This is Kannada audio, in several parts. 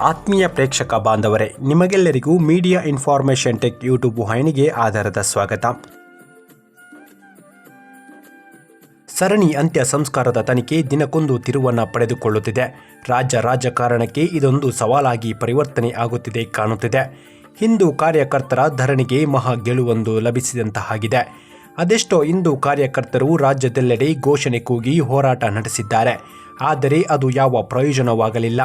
ಆತ್ಮೀಯ ಪ್ರೇಕ್ಷಕ ಬಾಂಧವರೇ, ನಿಮಗೆಲ್ಲರಿಗೂ ಮೀಡಿಯಾ ಇನ್ಫಾರ್ಮೇಷನ್ ಟೆಕ್ ಯೂಟ್ಯೂಬ್ ವಾಹಿನಿಗೆ ಆಧಾರದ ಸ್ವಾಗತ. ಸರಣಿ ಅಂತ್ಯ ಸಂಸ್ಕಾರದ ತನಿಖೆ ದಿನಕ್ಕೊಂದು ತಿರುವನ್ನ ಪಡೆದುಕೊಳ್ಳುತ್ತಿದೆ. ರಾಜ್ಯ ರಾಜಕಾರಣಕ್ಕೆ ಇದೊಂದು ಸವಾಲಾಗಿ ಪರಿವರ್ತನೆ ಆಗುತ್ತಿದೆ ಕಾಣುತ್ತಿದೆ. ಹಿಂದೂ ಕಾರ್ಯಕರ್ತರ ಧರಣಿಗೆ ಮಹಾ ಗೆಲುವೊಂದು ಲಭಿಸಿದಂತಾಗಿದೆ. ಅದೆಷ್ಟೋ ಹಿಂದೂ ಕಾರ್ಯಕರ್ತರು ರಾಜ್ಯದೆಲ್ಲೆಡೆ ಘೋಷಣೆ ಕೂಗಿ ಹೋರಾಟ ನಡೆಸಿದ್ದಾರೆ. ಆದರೆ ಅದು ಯಾವ ಪ್ರಯೋಜನವಾಗಲಿಲ್ಲ,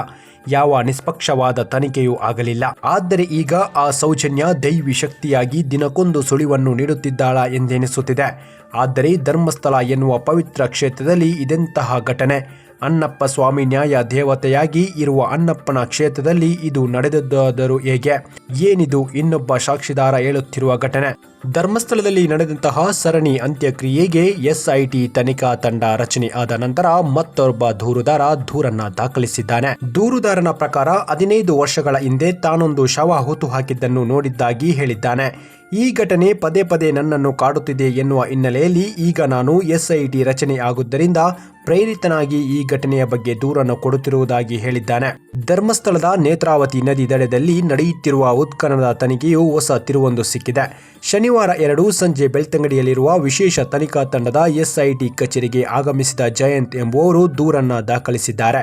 ಯಾವ ನಿಷ್ಪಕ್ಷವಾದ ತನಿಖೆಯೂ ಆಗಲಿಲ್ಲ. ಆದರೆ ಈಗ ಆ ಸೌಜನ್ಯ ದೈವಿ ಶಕ್ತಿಯಾಗಿ ದಿನಕ್ಕೊಂದು ಸುಳಿವನ್ನು ನೀಡುತ್ತಿದ್ದಾಳ ಎಂದೆನಿಸುತ್ತಿದೆ. ಆದರೆ ಧರ್ಮಸ್ಥಳ ಎನ್ನುವ ಪವಿತ್ರ ಕ್ಷೇತ್ರದಲ್ಲಿ ಇದೆಂತಹ ಘಟನೆ. ಅನ್ನಪ್ಪ ಸ್ವಾಮಿ ನ್ಯಾಯ ದೇವತೆಯಾಗಿ ಇರುವ ಅನ್ನಪ್ಪನ ಕ್ಷೇತ್ರದಲ್ಲಿ ಇದು ನಡೆದದ್ದಾದರೂ ಹೇಗೆ? ಏನಿದು ಇನ್ನೊಬ್ಬ ಸಾಕ್ಷಿದಾರ ಹೇಳುತ್ತಿರುವ ಘಟನೆ? ಧರ್ಮಸ್ಥಳದಲ್ಲಿ ನಡೆದಂತಹ ಸರಣಿ ಅಂತ್ಯಕ್ರಿಯೆಗೆ ಎಸ್ಐಟಿ ತನಿಖಾ ತಂಡ ರಚನೆ ಆದ ನಂತರ ಮತ್ತೊಬ್ಬ ದೂರುದಾರ ದೂರನ್ನ ದಾಖಲಿಸಿದ್ದಾನೆ. ದೂರುದಾರನ ಪ್ರಕಾರ ಹದಿನೈದು ವರ್ಷಗಳ ಹಿಂದೆ ತಾನೊಂದು ಶವ ಹೂತು ಹಾಕಿದ್ದನ್ನು ನೋಡಿದ್ದಾಗಿ ಹೇಳಿದ್ದಾನೆ. ಈ ಘಟನೆ ಪದೇ ಪದೇ ನನ್ನನ್ನು ಕಾಡುತ್ತಿದೆ ಎನ್ನುವ ಹಿನ್ನೆಲೆಯಲ್ಲಿ ಈಗ ನಾನು ಎಸ್ಐಟಿ ರಚನೆ ಆಗುದ್ದರಿಂದ ಪ್ರೇರಿತನಾಗಿ ಈ ಘಟನೆಯ ಬಗ್ಗೆ ದೂರನ್ನು ಕೊಡುತ್ತಿರುವುದಾಗಿ ಹೇಳಿದ್ದಾನೆ. ಧರ್ಮಸ್ಥಳದ ನೇತ್ರಾವತಿ ನದಿ ದಡದಲ್ಲಿ ನಡೆಯುತ್ತಿರುವ ಉತ್ಖನನದ ತನಿಖೆಯು ಹೊಸ ತಿರುವೊಂದು ಸಿಕ್ಕಿದೆ. ಶನಿವಾರ ಎರಡು, ಸಂಜೆ ಬೆಳ್ತಂಗಡಿಯಲ್ಲಿರುವ ವಿಶೇಷ ತನಿಖಾ ತಂಡದ ಎಸ್ಐಟಿ ಕಚೇರಿಗೆ ಆಗಮಿಸಿದ ಜಯಂತ್ ಎಂಬುವವರು ದೂರನ್ನ ದಾಖಲಿಸಿದ್ದಾರೆ.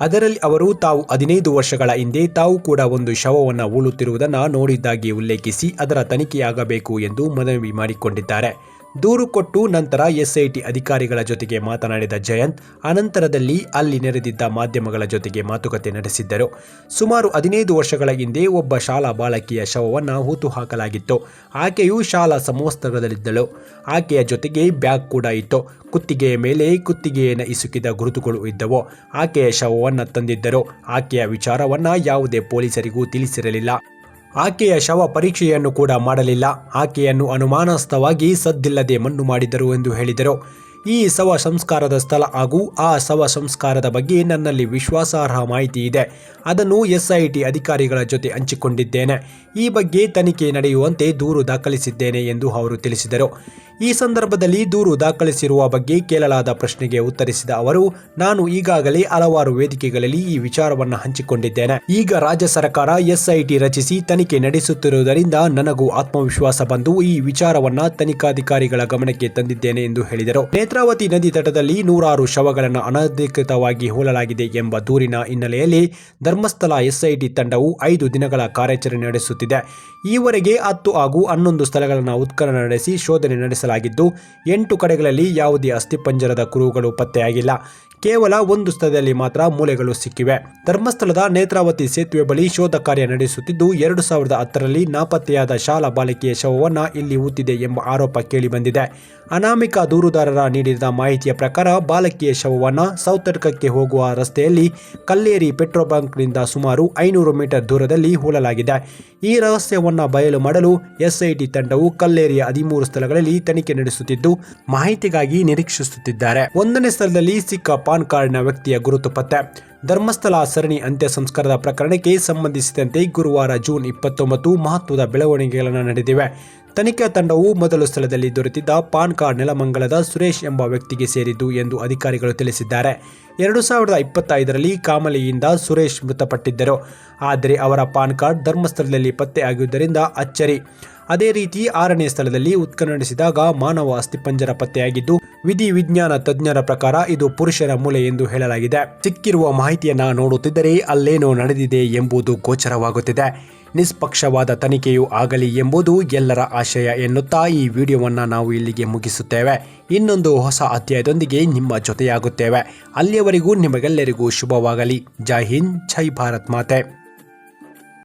ಅದರಲ್ಲಿ ಅವರು ತಾವು ಹದಿನೈದು ವರ್ಷಗಳ ಹಿಂದೆ ತಾವು ಕೂಡ ಒಂದು ಶವವನ್ನು ಉಳುತ್ತಿರುವುದನ್ನು ನೋಡಿದ್ದಾಗಿ ಉಲ್ಲೇಖಿಸಿ ಅದರ ತನಿಖೆಯಾಗಬೇಕು ಎಂದು ಮನವಿ ಮಾಡಿಕೊಂಡಿದ್ದಾರೆ. ದೂರು ಕೊಟ್ಟು ನಂತರ ಎಸ್ಐಟಿ ಅಧಿಕಾರಿಗಳ ಜೊತೆಗೆ ಮಾತನಾಡಿದ ಜಯಂತ್, ಅನಂತರದಲ್ಲಿ ಅಲ್ಲಿ ನೆರೆದಿದ್ದ ಮಾಧ್ಯಮಗಳ ಜೊತೆಗೆ ಮಾತುಕತೆ ನಡೆಸಿದ್ದರು. ಸುಮಾರು ಹದಿನೈದು ವರ್ಷಗಳ ಹಿಂದೆ ಒಬ್ಬ ಶಾಲಾ ಬಾಲಕಿಯ ಶವವನ್ನು ಹೂತು ಹಾಕಲಾಗಿತ್ತು. ಆಕೆಯು ಶಾಲಾ ಸಮವಸ್ತ್ರದಲ್ಲಿದ್ದಳು. ಆಕೆಯ ಜೊತೆಗೆ ಬ್ಯಾಗ್ ಕೂಡ ಇತ್ತು. ಕುತ್ತಿಗೆಯ ಮೇಲೆ ಕುತ್ತಿಗೆಯನ್ನು ಇಸುಕಿದ ಗುರುತುಗಳು ಇದ್ದವು. ಆಕೆಯ ಶವವನ್ನು ತಂದಿದ್ದರು. ಆಕೆಯ ವಿಚಾರವನ್ನ ಯಾವುದೇ ಪೊಲೀಸರಿಗೂ ತಿಳಿಸಿರಲಿಲ್ಲ. ಆಕೆಯ ಶವ ಪರೀಕ್ಷೆಯನ್ನು ಕೂಡ ಮಾಡಲಿಲ್ಲ. ಆಕೆಯನ್ನು ಅನುಮಾನಾಸ್ಪದವಾಗಿ ಸದ್ದಿಲ್ಲದೆ ಮಣ್ಣು ಮಾಡಿದರು ಎಂದು ಹೇಳಿದರು. ಈ ಶವ ಸಂಸ್ಕಾರದ ಸ್ಥಳ ಹಾಗೂ ಆ ಶವ ಸಂಸ್ಕಾರದ ಬಗ್ಗೆ ನನ್ನಲ್ಲಿ ವಿಶ್ವಾಸಾರ್ಹ ಮಾಹಿತಿ ಇದೆ. ಅದನ್ನು ಎಸ್ಐಟಿ ಅಧಿಕಾರಿಗಳ ಜೊತೆ ಹಂಚಿಕೊಂಡಿದ್ದೇನೆ. ಈ ಬಗ್ಗೆ ತನಿಖೆ ನಡೆಯುವಂತೆ ದೂರು ದಾಖಲಿಸಿದ್ದೇನೆ ಎಂದು ಅವರು ತಿಳಿಸಿದರು. ಈ ಸಂದರ್ಭದಲ್ಲಿ ದೂರು ದಾಖಲಿಸಿರುವ ಬಗ್ಗೆ ಕೇಳಲಾದ ಪ್ರಶ್ನೆಗೆ ಉತ್ತರಿಸಿದ ಅವರು, ನಾನು ಈಗಾಗಲೇ ಹಲವಾರು ವೇದಿಕೆಗಳಲ್ಲಿ ಈ ವಿಚಾರವನ್ನು ಹಂಚಿಕೊಂಡಿದ್ದೇನೆ. ಈಗ ರಾಜ್ಯ ಸರ್ಕಾರ ಎಸ್ಐಟಿ ರಚಿಸಿ ತನಿಖೆ ನಡೆಸುತ್ತಿರುವುದರಿಂದ ನನಗೂ ಆತ್ಮವಿಶ್ವಾಸ ಬಂದು ಈ ವಿಚಾರವನ್ನ ತನಿಖಾಧಿಕಾರಿಗಳ ಗಮನಕ್ಕೆ ತಂದಿದ್ದೇನೆ ಎಂದು ಹೇಳಿದರು. ನೇತ್ರಾವತಿ ನದಿ ತಟದಲ್ಲಿ ನೂರಾರು ಶವಗಳನ್ನು ಅನಧಿಕೃತವಾಗಿ ಹೋಲಲಾಗಿದೆ ಎಂಬ ದೂರಿನ ಹಿನ್ನೆಲೆಯಲ್ಲಿ ಧರ್ಮಸ್ಥಳ ಎಸ್ಐಟಿ ತಂಡವು ಐದು ದಿನಗಳ ಕಾರ್ಯಾಚರಣೆ ನಡೆಸುತ್ತಿದೆ. ಈವರೆಗೆ ಹತ್ತು ಹಾಗೂ ಹನ್ನೊಂದು ಸ್ಥಳಗಳನ್ನು ಉತ್ಖನನ ನಡೆಸಿ ಶೋಧನೆ ನಡೆಸಲಾಗಿದ್ದು, ಎಂಟು ಕಡೆಗಳಲ್ಲಿ ಯಾವುದೇ ಅಸ್ಥಿಪಂಜರದ ಕುರುಹುಗಳು ಪತ್ತೆಯಾಗಿಲ್ಲ. ಕೇವಲ ಒಂದು ಸ್ಥಳದಲ್ಲಿ ಮಾತ್ರ ಮೂಲೆಗಳು ಸಿಕ್ಕಿವೆ. ಧರ್ಮಸ್ಥಳದ ನೇತ್ರಾವತಿ ಸೇತುವೆ ಬಳಿ ಶೋಧ ಕಾರ್ಯ ನಡೆಸುತ್ತಿದ್ದು, ಎರಡು ಸಾವಿರದ ಹತ್ತರಲ್ಲಿ ನಾಪತ್ತೆಯಾದ ಶಾಲಾ ಬಾಲಕಿಯ ಶವವನ್ನು ಇಲ್ಲಿ ಊತಿದೆ ಎಂಬ ಆರೋಪ ಕೇಳಿಬಂದಿದೆ. ಅನಾಮಿಕ ದೂರುದಾರರ ನೀಡಿದ ಮಾಹಿತಿಯ ಪ್ರಕಾರ ಬಾಲಕಿಯ ಶವವನ್ನು ಸೌತರ್ಕಕ್ಕೆ ಹೋಗುವ ರಸ್ತೆಯಲ್ಲಿ ಕಲ್ಲೇರಿ ಪೆಟ್ರೋಲ್ ಬಂಕ್ನಿಂದ ಸುಮಾರು ಐನೂರು ಮೀಟರ್ ದೂರದಲ್ಲಿ ಹೂಳಲಾಗಿದೆ. ಈ ರಹಸ್ಯವನ್ನು ಬಯಲು ಮಾಡಲು ಎಸ್ಐಟಿ ತಂಡವು ಕಲ್ಲೇರಿಯ ಹದಿಮೂರು ಸ್ಥಳಗಳಲ್ಲಿ ತನಿಖೆ ನಡೆಸುತ್ತಿದ್ದು, ಮಾಹಿತಿಗಾಗಿ ನಿರೀಕ್ಷಿಸುತ್ತಿದ್ದಾರೆ. ಒಂದನೇ ಸ್ಥಳದಲ್ಲಿ ಸಿಕ್ಕ ಪಾನ್ ಕಾರ್ಡ್ನ ವ್ಯಕ್ತಿಯ ಗುರುತು ಪತ್ತೆ. ಧರ್ಮಸ್ಥಳ ಸರಣಿ ಅಂತ್ಯ ಸಂಸ್ಕಾರದ ಪ್ರಕರಣಕ್ಕೆ ಸಂಬಂಧಿಸಿದಂತೆ ಗುರುವಾರ ಜೂನ್ ಇಪ್ಪತ್ತೊಂಬತ್ತು ಮಹತ್ವದ ಬೆಳವಣಿಗೆಗಳನ್ನು ನಡೆದಿವೆ. ತನಿಖಾ ತಂಡವು ಮೊದಲು ಸ್ಥಳದಲ್ಲಿ ದೊರೆತಿದ್ದ ಪಾನ್ ಕಾರ್ಡ್ ನೆಲಮಂಗಲದ ಸುರೇಶ್ ಎಂಬ ವ್ಯಕ್ತಿಗೆ ಸೇರಿದ್ದು ಎಂದು ಅಧಿಕಾರಿಗಳು ತಿಳಿಸಿದ್ದಾರೆ. ಎರಡು ಸಾವಿರದ ಇಪ್ಪತ್ತೈದರಲ್ಲಿ ಕಾಮಲೆಯಿಂದ ಸುರೇಶ್ ಮೃತಪಟ್ಟಿದ್ದರು. ಆದರೆ ಅವರ ಪಾನ್ ಕಾರ್ಡ್ ಧರ್ಮಸ್ಥಳದಲ್ಲಿ ಪತ್ತೆಯಾಗಿದ್ದರಿಂದ ಅಚ್ಚರಿ. ಅದೇ ರೀತಿ ಆರನೇ ಸ್ಥಳದಲ್ಲಿ ಉತ್ಖನನಿಸಿದಾಗ ಮಾನವ ಅಸ್ಥಿಪಂಜರ ಪತ್ತೆಯಾಗಿದ್ದು ವಿಧಿ ವಿಜ್ಞಾನ ತಜ್ಞರ ಪ್ರಕಾರ ಇದು ಪುರುಷರ ಮೂಲೆ ಎಂದು ಹೇಳಲಾಗಿದೆ. ಸಿಕ್ಕಿರುವ ಮಾಹಿತಿಯನ್ನ ನೋಡುತ್ತಿದ್ದರೆ ಅಲ್ಲೇನೋ ನಡೆದಿದೆ ಎಂಬುದು ಗೋಚರವಾಗುತ್ತಿದೆ. ನಿಷ್ಪಕ್ಷವಾದ ತನಿಖೆಯೂ ಆಗಲಿ ಎಂಬುದು ಎಲ್ಲರ ಆಶಯ ಎನ್ನುತ್ತಾ ಈ ವಿಡಿಯೋವನ್ನು ನಾವು ಇಲ್ಲಿಗೆ ಮುಗಿಸುತ್ತೇವೆ. ಇನ್ನೊಂದು ಹೊಸ ಅಧ್ಯಾಯದೊಂದಿಗೆ ನಿಮ್ಮ ಜೊತೆಯಾಗುತ್ತೇವೆ. ಅಲ್ಲಿಯವರೆಗೂ ನಿಮಗೆಲ್ಲರಿಗೂ ಶುಭವಾಗಲಿ. ಜೈ ಹಿಂದ್, ಜೈ ಭಾರತ್ ಮಾತೆ.